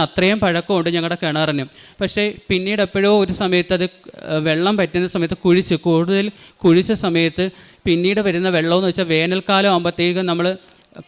അത്രയും പഴക്കമുണ്ട് ഞങ്ങളുടെ കിണറിന്. പക്ഷേ പിന്നീട് എപ്പോഴോ ഒരു സമയത്ത് അത് വെള്ളം പറ്റുന്ന സമയത്ത് കുഴിച്ച് കൂടുതൽ കുഴിച്ച സമയത്ത് പിന്നീട് വരുന്ന വെള്ളമെന്ന് വെച്ചാൽ വേനൽക്കാലം ആകുമ്പോഴത്തേക്കും നമ്മൾ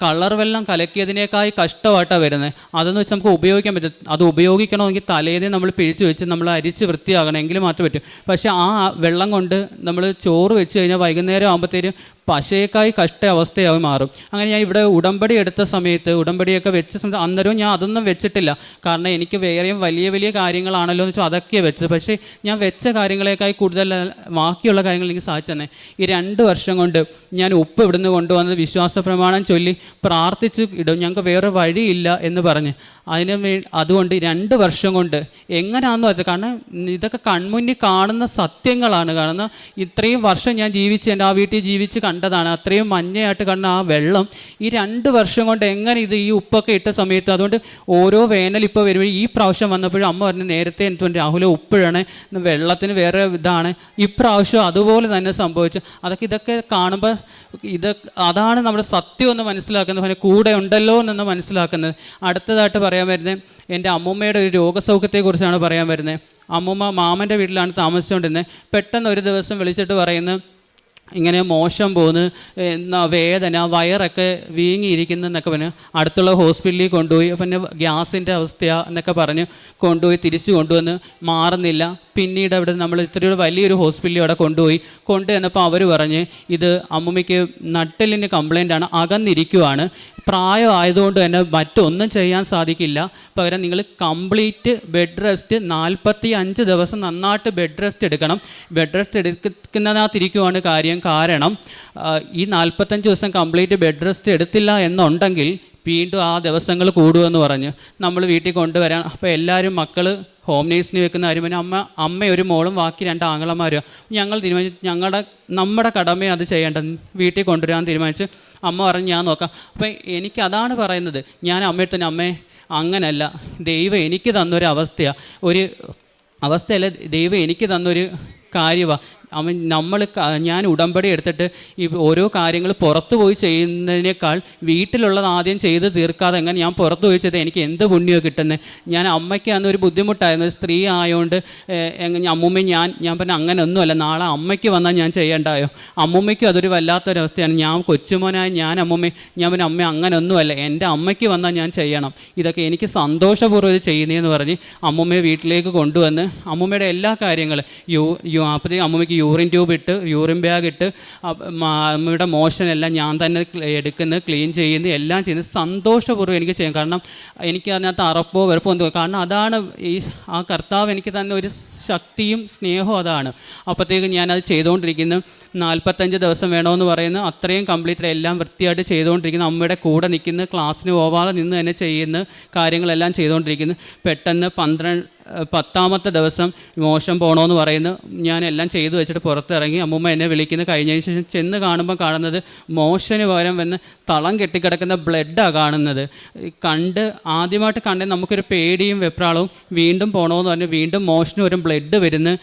കളർ വെള്ളം കലക്കിയതിനേക്കായി കഷ്ടമായിട്ടാണ് വരുന്നത് അതെന്ന് വെച്ചാൽ നമുക്ക് ഉപയോഗിക്കാൻ പറ്റും. അത് ഉപയോഗിക്കണമെങ്കിൽ തലേന്ന് നമ്മൾ പിഴിച്ച് വെച്ച് നമ്മൾ അരിച്ച് വൃത്തിയാകണം എങ്കിൽ മാത്രമേ പറ്റൂ. പക്ഷേ ആ വെള്ളം കൊണ്ട് നമ്മൾ ചോറ് വെച്ച് കഴിഞ്ഞാൽ വൈകുന്നേരം ആകുമ്പോഴത്തേനും പശയേക്കായി കഷ്ട അവസ്ഥയായി മാറും. അങ്ങനെ ഞാൻ ഇവിടെ ഉടമ്പടി എടുത്ത സമയത്ത് ഉടമ്പടിയൊക്കെ വെച്ച സമയത്ത് അന്നേരവും ഞാൻ അതൊന്നും വെച്ചിട്ടില്ല. കാരണം എനിക്ക് വേറെയും വലിയ വലിയ കാര്യങ്ങളാണല്ലോ എന്ന് വെച്ചാൽ അതൊക്കെ വെച്ചത്. പക്ഷേ ഞാൻ വെച്ച കാര്യങ്ങളേക്കായി കൂടുതൽ ബാക്കിയുള്ള കാര്യങ്ങൾ എനിക്ക് സാധിച്ചു തന്നെ. ഈ രണ്ട് വർഷം കൊണ്ട് ഞാൻ ഉപ്പ് ഇവിടുന്ന് കൊണ്ടുവന്ന് വിശ്വാസ പ്രമാണം ചൊല്ലി പ്രാർത്ഥിച്ച് ഇടും. ഞങ്ങൾക്ക് വേറെ വഴിയില്ല എന്ന് പറഞ്ഞ്. അതിന് വേ അതുകൊണ്ട് രണ്ട് വർഷം കൊണ്ട് എങ്ങനെയാണെന്ന് വെച്ചാൽ കാരണം ഇതൊക്കെ കൺമുന്നിൽ കാണുന്ന സത്യങ്ങളാണ്. കാണുന്ന ഇത്രയും വർഷം ഞാൻ ജീവിച്ച് എന്റെ ആ വീട്ടിൽ ജീവിച്ച് കണ്ടതാണ്. അത്രയും മഞ്ഞയായിട്ട് കണ്ട ആ വെള്ളം ഈ രണ്ട് വർഷം കൊണ്ട് എങ്ങനെ ഇത് ഈ ഉപ്പൊക്കെ ഇട്ട സമയത്ത് അതുകൊണ്ട് ഓരോ വേനൽ ഇപ്പോൾ വരുമ്പോൾ ഈ പ്രാവശ്യം വന്നപ്പോഴും അമ്മ പറഞ്ഞു നേരത്തെ എനിക്ക് രാഹുലെ ഉപ്പിഴണേ വെള്ളത്തിന് വേറെ ഇതാണ്. ഇപ്രാവശ്യം അതുപോലെ തന്നെ സംഭവിച്ചു. അതൊക്കെ ഇതൊക്കെ കാണുമ്പോൾ ഇത് അതാണ് നമ്മുടെ സത്യം എന്ന് മനസ്സിലാക്കുന്നത്. പിന്നെ കൂടെ ഉണ്ടല്ലോ എന്നൊന്ന് മനസ്സിലാക്കുന്നത്. അടുത്തതായിട്ട് പറയാൻ വരുന്നത് എന്റെ അമ്മൂമ്മയുടെ ഒരു രോഗസൗഖ്യത്തെക്കുറിച്ചാണ് പറയാൻ വരുന്നത്. അമ്മൂമ്മ മാമന്റെ വീട്ടിലാണ് താമസിച്ചുകൊണ്ടിരുന്നത്. പെട്ടെന്ന് ഒരു ദിവസം വിളിച്ചിട്ട് പറയുന്നത് ഇങ്ങനെ മോശം പോകുന്നു വേദന വയറൊക്കെ വീങ്ങിയിരിക്കുന്നു എന്നൊക്കെ പറഞ്ഞ് അടുത്തുള്ള ഹോസ്പിറ്റലിൽ കൊണ്ടുപോയി. പിന്നെ ഗ്യാസിന്റെ അവസ്ഥ എന്നൊക്കെ പറഞ്ഞ് കൊണ്ടുപോയി തിരിച്ചു കൊണ്ടുവന്ന് മാറുന്നില്ല. പിന്നീട് അവിടെ നമ്മൾ ഇത്രയും വലിയൊരു ഹോസ്പിറ്റലിൽ അവിടെ കൊണ്ടുപോയി. കൊണ്ടു കൊണ്ടുവന്നപ്പോൾ അവർ പറഞ്ഞ് ഇത് അമ്മുമ്മയ്ക്ക് നട്ടലിന് കംപ്ലൈന്റ് ആണ് അകന്നിരിക്കുവാണ്. പ്രായമായതുകൊണ്ട് തന്നെ മറ്റൊന്നും ചെയ്യാൻ സാധിക്കില്ല. പകരം നിങ്ങൾ കംപ്ലീറ്റ് ബെഡ് റെസ്റ്റ് നാൽപ്പത്തി അഞ്ച് ദിവസം നന്നായിട്ട് ബെഡ് റെസ്റ്റ് എടുക്കണം. ബെഡ് റെസ്റ്റ് എടുക്കുന്നതിനകത്തിരിക്കുവാണ് കാര്യം. കാരണം ഈ നാൽപ്പത്തഞ്ച് ദിവസം കംപ്ലീറ്റ് ബെഡ് റെസ്റ്റ് എടുത്തില്ല എന്നുണ്ടെങ്കിൽ വീണ്ടും ആ ദിവസങ്ങൾ കൂടുമെന്ന് പറഞ്ഞ്. നമ്മൾ വീട്ടിൽ കൊണ്ടുവരാൻ അപ്പോൾ എല്ലാവരും മക്കൾ ഹോം നേഴ്സിന് വെക്കുന്ന കാര്യം പിന്നെ അമ്മ അമ്മ ഒരു മോളും ബാക്കി രണ്ട് ആങ്ങളമാരും. ഞങ്ങൾ തീരുമാനിച്ചു ഞങ്ങളുടെ നമ്മുടെ കടമയെ അത് ചെയ്യേണ്ടത്. വീട്ടിൽ കൊണ്ടുവരാൻ തീരുമാനിച്ച് അമ്മ പറഞ്ഞ് ഞാൻ നോക്കാം. അപ്പോൾ എനിക്ക് അതാണ് പറയുന്നത്. ഞാൻ അമ്മയുടെ തന്നെ അമ്മേ അങ്ങനല്ല. ദൈവം എനിക്ക് തന്നൊരു അവസ്ഥയാണ് ഒരു അവസ്ഥയല്ല ദൈവം എനിക്ക് തന്നൊരു കാര്യമാണ് അവൻ നമ്മൾ ഞാൻ ഉടമ്പടി എടുത്തിട്ട് ഈ ഓരോ കാര്യങ്ങൾ പുറത്തു പോയി ചെയ്യുന്നതിനേക്കാൾ വീട്ടിലുള്ളത് ആദ്യം ചെയ്ത് തീർക്കാതെ എങ്ങനെ ഞാൻ പുറത്തു പോയി ചെയ്ത്? എനിക്ക് എന്ത് പുണ്യമോ കിട്ടുന്നത് ഞാൻ അമ്മയ്ക്ക് അന്ന് ഒരു ബുദ്ധിമുട്ടായിരുന്നു. സ്ത്രീ ആയതുകൊണ്ട് ഏഹ്, എങ്ങ- അമ്മൂമ്മ ഞാൻ ഞാൻ പറഞ്ഞ അങ്ങനെ ഒന്നുമല്ല നാളെ അമ്മയ്ക്ക് വന്നാൽ ഞാൻ ചെയ്യേണ്ടായോ? അമ്മൂമ്മയ്ക്കും അതൊരു വല്ലാത്തൊരവസ്ഥയാണ്. ഞാൻ കൊച്ചുമോനായി ഞാൻ അമ്മൂമ്മ ഞാൻ പറഞ്ഞ അമ്മ അങ്ങനെ ഒന്നുമല്ല എന്റെ അമ്മയ്ക്ക് വന്നാൽ ഞാൻ ചെയ്യണം. ഇതൊക്കെ എനിക്ക് സന്തോഷപൂർവം ചെയ്യുന്നതെന്ന് പറഞ്ഞ് അമ്മൂമ്മയെ വീട്ടിലേക്ക് കൊണ്ടുവന്ന് അമ്മൂമ്മയുടെ എല്ലാ കാര്യങ്ങളും യു യു അപ്പോഴത്തേക്ക് അമ്മൂമ്മയ്ക്ക് യൂറിൻ ട്യൂബ് ഇട്ട് യൂറിൻ ബാഗ് ഇട്ട് അമ്മയുടെ മോഷൻ എല്ലാം ഞാൻ തന്നെ എടുക്കുന്നത് എടുക്കുന്നു ക്ലീൻ ചെയ്യുന്നു എല്ലാം ചെയ്യുന്നു. സന്തോഷപൂർവം എനിക്ക് ചെയ്യാം. കാരണം എനിക്ക് അതിനകത്ത് അറപ്പോ വെറുപ്പോ ഒന്നും കാരണം അതാണ് ഈ ആ കർത്താവ് എനിക്ക് തന്നെ ഒരു ശക്തിയും സ്നേഹവും അതാണ്. അപ്പോഴത്തേക്ക് ഞാനത് ചെയ്തുകൊണ്ടിരിക്കുന്നു. നാൽപ്പത്തഞ്ച് ദിവസം വേണമെന്ന് പറയുന്നു. അത്രയും കംപ്ലീറ്റ് എല്ലാം വൃത്തിയായിട്ട് ചെയ്തുകൊണ്ടിരിക്കുന്നു. അമ്മയുടെ കൂടെ നിൽക്കുന്നു. ക്ലാസ്സിന് പോവാതെ നിന്ന് തന്നെ ചെയ്യുന്ന. കാര്യങ്ങളെല്ലാം ചെയ്തുകൊണ്ടിരിക്കുന്നു. പെട്ടെന്ന് പന്ത്രണ്ട് പത്താമത്തെ ദിവസം മോശം പോകണമെന്ന് പറയുന്നു. ഞാൻ എല്ലാം ചെയ്തു വെച്ചിട്ട് പുറത്തിറങ്ങി. അമ്മൂമ്മ എന്നെ വിളിക്കുന്നു. കഴിഞ്ഞതിന് ശേഷം ചെന്ന് കാണുമ്പോൾ കാണുന്നത് മോശന് പകരം വന്ന് തളം കെട്ടിക്കിടക്കുന്ന ബ്ലഡാണ് കാണുന്നത്. കണ്ട് ആദ്യമായിട്ട് കണ്ടേ നമുക്കൊരു പേടിയും വെപ്രാളവും വീണ്ടും പോകണമെന്ന് പറഞ്ഞ് വീണ്ടും മോഷന് ഒരു ബ്ലഡ് വരുന്നു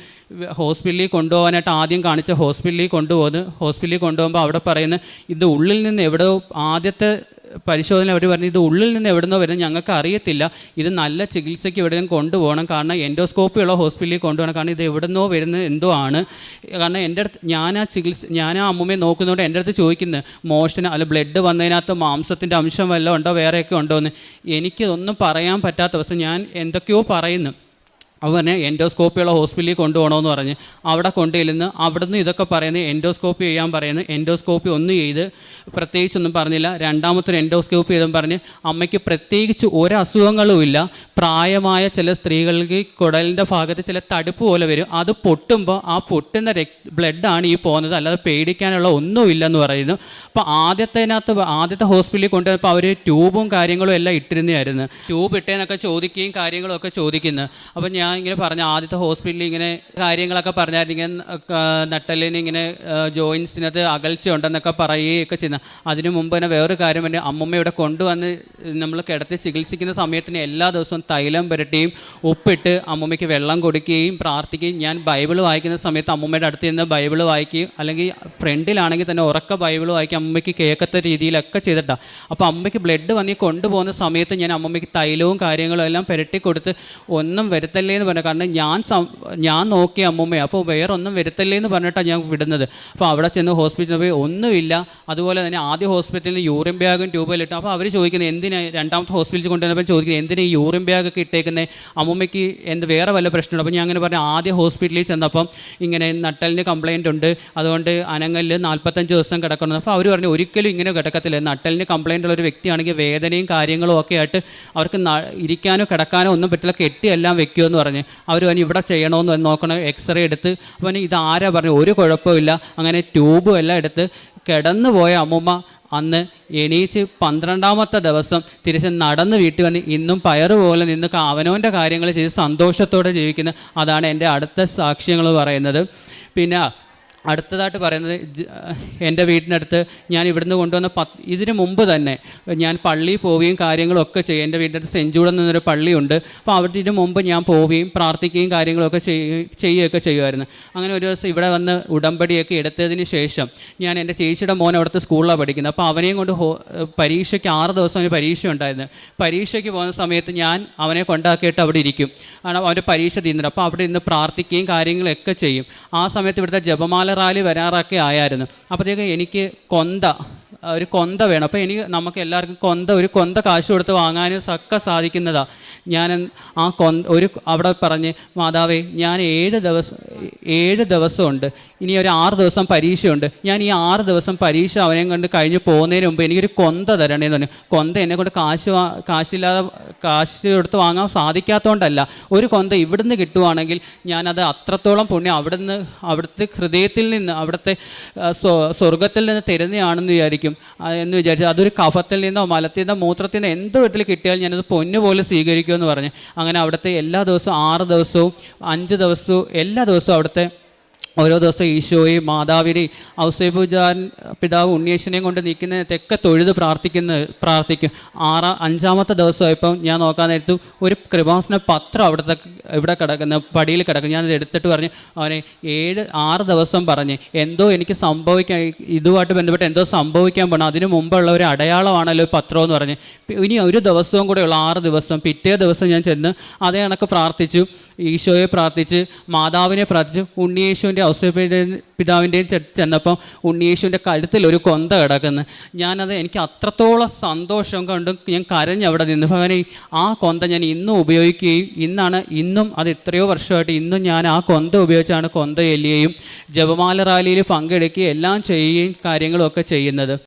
ഹോസ്പിറ്റലിൽ കൊണ്ടുപോകാനായിട്ട് ആദ്യം കാണിച്ച ഹോസ്പിറ്റലിൽ കൊണ്ടുപോകുന്നു. ഹോസ്പിറ്റലിൽ കൊണ്ടുപോകുമ്പോൾ അവിടെ പറയുന്നത് ഇത് ഉള്ളിൽ നിന്ന് എവിടെ ആദ്യത്തെ പരിശോധന അവർ പറഞ്ഞു ഇത് ഉള്ളിൽ നിന്ന് എവിടുന്നോ വരുന്നത് ഞങ്ങൾക്ക് അറിയത്തില്ല. ഇത് നല്ല ചികിത്സയ്ക്ക് എവിടെയും കൊണ്ടുപോകണം. കാരണം എൻഡോസ്കോപ്പി ഉള്ള ഹോസ്പിറ്റലിൽ കൊണ്ടുപോകണം. കാരണം ഇത് എവിടുന്നോ വരുന്നത് എന്തോ ആണ്. കാരണം എന്റെ അടുത്ത് ഞാൻ ആ ചികിത്സ ഞാൻ ആ അമ്മൂമ്മയെ നോക്കുന്നതുകൊണ്ട് എന്റെ അടുത്ത് ചോദിക്കുന്നത് മോഷൻ അല്ല ബ്ലഡ് വന്നതിനകത്ത് മാംസത്തിന്റെ അംശം വല്ലതും ഉണ്ടോ? വേറെയൊക്കെ ഉണ്ടോ? എന്ന്. എനിക്കിതൊന്നും പറയാൻ പറ്റാത്ത അവസ്ഥ. ഞാൻ എന്തൊക്കെയോ പറയുന്നു. അവനെ എൻഡോസ്കോപ്പിയുള്ള ഹോസ്പിറ്റലിൽ കൊണ്ടുപോകണമെന്ന് പറഞ്ഞ് അവിടെ കൊണ്ടുചെല്ലുന്നു. അവിടുന്ന് ഇതൊക്കെ പറയുന്നത് എൻഡോസ്കോപ്പി ചെയ്യാൻ പറയുന്നു. എൻഡോസ്കോപ്പി ഒന്നും ചെയ്ത് പ്രത്യേകിച്ചൊന്നും പറഞ്ഞില്ല. രണ്ടാമത്തൊരു എൻഡോസ്കോപ്പി ചെയ്തും പറഞ്ഞ് അമ്മയ്ക്ക് പ്രത്യേകിച്ച് ഒരു അസുഖങ്ങളും ഇല്ല. പ്രായമായ ചില സ്ത്രീകൾക്ക് കുടലിന്റെ ഭാഗത്ത് ചില തടുപ്പ് പോലെ വരും. അത് പൊട്ടുമ്പോൾ ആ പൊട്ടുന്ന രക് ബ്ലഡാണ് ഈ പോകുന്നത്. അല്ലാതെ പേടിക്കാനുള്ള ഒന്നുമില്ലെന്ന് പറയുന്നു. അപ്പോൾ ആദ്യത്തേനകത്ത് ആദ്യത്തെ ഹോസ്പിറ്റലിൽ കൊണ്ടുവന്നപ്പോൾ അവർ ട്യൂബും കാര്യങ്ങളും എല്ലാം ഇട്ടിരുന്നതായിരുന്നു. ട്യൂബ് ഇട്ടേന്നൊക്കെ ചോദിക്കുകയും കാര്യങ്ങളൊക്കെ ചോദിക്കുന്നു. അപ്പോൾ ഞാൻ ഞാൻ ഇങ്ങനെ പറഞ്ഞ ആദ്യത്തെ ഹോസ്പിറ്റലിൽ ഇങ്ങനെ കാര്യങ്ങളൊക്കെ പറഞ്ഞായിരുന്നു. ഇങ്ങനെ നട്ടലിന് ഇങ്ങനെ ജോയിൻസിനകത്ത് അകൽച്ച ഉണ്ടെന്നൊക്കെ പറയുകയൊക്കെ ചെയ്യുന്ന. അതിനു മുമ്പ് തന്നെ വേറൊരു കാര്യം തന്നെ അമ്മമ്മ ഇവിടെ കൊണ്ടുവന്ന് നമ്മൾ കിടത്തി ചികിത്സിക്കുന്ന സമയത്തിന് എല്ലാ ദിവസവും തൈലം പുരട്ടിയും ഉപ്പിട്ട് അമ്മമ്മയ്ക്ക് വെള്ളം കൊടുക്കുകയും പ്രാർത്ഥിക്കുകയും ഞാൻ ബൈബിൾ വായിക്കുന്ന സമയത്ത് അമ്മമ്മയുടെ അടുത്ത് നിന്ന് ബൈബിൾ വായിക്കുകയും അല്ലെങ്കിൽ ഫ്രണ്ടിലാണെങ്കിൽ തന്നെ ഉറക്ക ബൈബിൾ വായിക്കുക അമ്മയ്ക്ക് കേൾക്കത്ത രീതിയിലൊക്കെ ചെയ്തിട്ടാണ് അപ്പോൾ അമ്മയ്ക്ക് ബ്ലഡ് വന്നി കൊണ്ടുപോകുന്ന സമയത്ത് ഞാൻ അമ്മമ്മയ്ക്ക് തൈലവും കാര്യങ്ങളും എല്ലാം പുരട്ടി കൊടുത്ത് ഒന്നും വരുത്തല്ലേ എന്ന് പറഞ്ഞു. കാരണം ഞാൻ ഞാൻ നോക്കിയ അമ്മമ്മയെ അപ്പോൾ വേറെ ഒന്നും വരുത്തല്ലേ എന്ന് പറഞ്ഞിട്ടാണ് ഞാൻ വിടുന്നത്. അപ്പോൾ അവിടെ ചെന്ന് ഹോസ്പിറ്റലിൽ പോയി ഒന്നുമില്ല. അതുപോലെ തന്നെ ആദ്യ ഹോസ്പിറ്റലിൽ യൂറിൻ ബാഗും ട്യൂബെല്ലാം ഇട്ടു. അപ്പോൾ അവർ ചോദിക്കുന്നത് എന്തിനാ രണ്ടാമത്തെ ഹോസ്പിറ്റലിൽ കൊണ്ടുവന്നപ്പോൾ ചോദിക്കുന്നത് എന്തിനാ ഈ യൂറിൻ ബാഗൊക്കെ ഇട്ടേക്കുന്നത് അമ്മൂമ്മയ്ക്ക് എന്ത് വേറെ വല്ല പ്രശ്നമുണ്ട്. അപ്പോൾ ഞാൻ അങ്ങനെ പറഞ്ഞു ആദ്യ ഹോസ്പിറ്റലിൽ ചെന്നപ്പം ഇങ്ങനെ നട്ടലിന് കംപ്ലയിന്റ് ഉണ്ട്. അതുകൊണ്ട് അനങ്ങലിൽ നാൽപ്പത്തഞ്ച് ദിവസം കിടക്കണം അപ്പോൾ അവർ പറഞ്ഞു ഒരിക്കലും ഇങ്ങനെ കിടക്കത്തില്ല. നട്ടലിന് കംപ്ലയിന്റ് ഉള്ള ഒരു വ്യക്തിയാണെങ്കിൽ വേദനയും കാര്യങ്ങളും ഒക്കെ ആയിട്ട് അവർക്ക് ഇരിക്കാനോ കിടക്കാനോ ഒന്നും പറ്റില്ല. കെട്ടിയെല്ലാം വെക്കുമെന്ന് പറഞ്ഞ്. അവർ പറഞ്ഞു ഇവിടെ ചെയ്യണമെന്ന് നോക്കണം എക്സ്റേ എടുത്ത്. അപ്പോൾ ഇത് ആരാ പറഞ്ഞു? ഒരു കുഴപ്പമില്ല അങ്ങനെ ട്യൂബും എല്ലാം എടുത്ത് കിടന്നു പോയ അമ്മുമ്മ അന്ന് എണീച്ച് പന്ത്രണ്ടാമത്തെ ദിവസം തിരിച്ച് നടന്ന് വീട്ടിൽ വന്ന് ഇന്നും പയറുപോലെ നിന്ന് അവനവന്റെ കാര്യങ്ങൾ ചെയ്ത് സന്തോഷത്തോടെ ജീവിക്കുന്ന. അതാണ് എന്റെ അടുത്ത സാക്ഷ്യങ്ങൾ പറയുന്നത്. പിന്നെ അടുത്തതായിട്ട് പറയുന്നത് എന്റെ വീടിനടുത്ത് ഞാൻ ഇവിടുന്ന് കൊണ്ടുവന്ന പത്ത് ഇതിനു മുമ്പ് തന്നെ ഞാൻ പള്ളിയിൽ പോവുകയും കാര്യങ്ങളൊക്കെ ചെയ്യും. എന്റെ വീടിന്റെ അടുത്ത് സെഞ്ച് ജൂഡ് എന്നൊരു പള്ളിയുണ്ട്. അപ്പോൾ അവിടെ മുമ്പ് ഞാൻ പോവുകയും പ്രാർത്ഥിക്കുകയും കാര്യങ്ങളൊക്കെ ചെയ്യുകയും ചെയ്യുകയൊക്കെ ചെയ്യുമായിരുന്നു. അങ്ങനെ ഒരു ദിവസം ഇവിടെ വന്ന് ഉടമ്പടിയൊക്കെ എടുത്തതിന് ശേഷം ഞാൻ എന്റെ ചേച്ചിയുടെ മോൻ അവിടുത്തെ സ്കൂളിലാണ് പഠിക്കുന്നത്. അപ്പോൾ അവനെയും കൊണ്ട് ഹോ പരീക്ഷയ്ക്ക് ആറ് ദിവസം അവന് പരീക്ഷ ഉണ്ടായിരുന്നു. പരീക്ഷയ്ക്ക് പോകുന്ന സമയത്ത് ഞാൻ അവനെ കൊണ്ടാക്കിയിട്ട് അവിടെ ഇരിക്കും. കാരണം അവന്റെ പരീക്ഷ തീർന്നിട്ട്. അപ്പോൾ അവിടെ ഇന്ന് പ്രാർത്ഥിക്കുകയും കാര്യങ്ങളൊക്കെ ചെയ്യും. ആ സമയത്ത് ഇവിടുത്തെ ജപമാല റാലി വരാറൊക്കെ ആയായിരുന്നു. അപ്പോഴത്തേക്ക് എനിക്ക് കൊന്ത ഒരു കൊന്ത വേണം. അപ്പോൾ എനിക്ക് നമുക്ക് എല്ലാവർക്കും കൊന്ത ഒരു കൊന്ത കാശ് കൊടുത്ത് വാങ്ങാനും ഒക്കെ സാധിക്കുന്നതാണ് ഞാൻ ആ കൊന്ത ഒരു അവിടെ പറഞ്ഞ് മാതാവേ ഞാൻ ഏഴ് ദിവസം ഏഴ് ദിവസമുണ്ട്. ഇനി ഒരു ആറ് ദിവസം പരീക്ഷയുണ്ട്. ഞാൻ ഈ ആറ് ദിവസം പരീക്ഷ അവനെ കണ്ട് കഴിഞ്ഞ് പോകുന്നതിന് മുമ്പ് എനിക്കൊരു കൊന്ത തരണേന്ന് പറഞ്ഞു. കൊന്ത എന്നെ കൊണ്ട് കാശ് കാശില്ലാതെ കാശ് കൊടുത്ത് വാങ്ങാൻ സാധിക്കാത്തതുകൊണ്ടല്ല ഒരു കൊന്ത ഇവിടുന്ന് കിട്ടുവാണെങ്കിൽ ഞാനത് അത്രത്തോളം പുണ്യം അവിടുന്ന് അവിടുത്തെ ഹൃദയത്തിൽ നിന്ന് അവിടുത്തെ സ്വർഗത്തിൽ നിന്ന് തരുന്നതാണെന്ന് വിചാരിക്കും. ആ, എന്ന് വിചാരിച്ചു അതൊരു കഫത്തിൽ നിന്നോ മലത്തിൽ നിന്നോ മൂത്രത്തിൽ നിന്നോ എന്ത് വീട്ടിൽ കിട്ടിയാലും ഞാനത് പൊന്നുപോലെ സ്വീകരിക്കുമെന്ന് പറഞ്ഞു. അങ്ങനെ അവിടുത്തെ എല്ലാ ദിവസവും ആറ് ദിവസവും അഞ്ച് ദിവസവും എല്ലാ ദിവസവും അവിടുത്തെ ഓരോ ദിവസം ഈശോയെയും മാതാവിനെയും ഔസേപൂജാൻ പിതാവ് ഉണ്ണിയേശനെയും കൊണ്ട് നിൽക്കുന്നതൊക്കെ തൊഴുത് പ്രാർത്ഥിക്കുന്ന പ്രാർത്ഥിക്കും. ആറാ അഞ്ചാമത്തെ ദിവസമായപ്പം ഞാൻ നോക്കാൻ നേരത്തു ഒരു കൃപാസന പത്രം അവിടുത്തെ ഇവിടെ കിടക്കുന്ന പടിയിൽ കിടക്കും ഞാനത് എടുത്തിട്ട് പറഞ്ഞു അവനെ ഏഴ് ആറ് ദിവസം പറഞ്ഞ് എന്തോ എനിക്ക് സംഭവിക്കാൻ ഇതുമായിട്ട് ബന്ധപ്പെട്ട് എന്തോ സംഭവിക്കാൻ പോകണം അതിന് മുമ്പുള്ള ഒരു അടയാളമാണല്ലോ പത്രം എന്ന് പറഞ്ഞ്. ഇനി ഒരു ദിവസവും കൂടെ ഉള്ള ആറ് ദിവസം. പിറ്റേ ദിവസം ഞാൻ ചെന്ന് അതേ കണക്ക് പ്രാർത്ഥിച്ചു. ഈശോയെ പ്രാർത്ഥിച്ച് മാതാവിനെ പ്രാർത്ഥിച്ച് ഉണ്ണിയേശുവിന്റെ ഔസേപ്പിന്റെ പിതാവിന്റെയും ചെന്നപ്പം ഉണ്ണിയേശുവിന്റെ കഴുത്തിൽ ഒരു കൊന്ത കിടക്കുന്നു. ഞാനത് എനിക്ക് അത്രത്തോളം സന്തോഷം കണ്ടും ഞാൻ കരഞ്ഞ് അവിടെ നിന്ന്. ഭഗവാനെ ആ കൊന്ത ഞാൻ ഇന്നും ഉപയോഗിക്കുകയും ഇന്നാണ് ഇന്നും അത് എത്രയോ വർഷമായിട്ട് ഇന്നും ഞാൻ ആ കൊന്ത ഉപയോഗിച്ചാണ് കൊന്ത എല്ലുകയും ജപമാല റാലിയിൽ പങ്കെടുക്കുകയും എല്ലാം ചെയ്യുകയും കാര്യങ്ങളും ഒക്കെ ചെയ്യുന്നത്.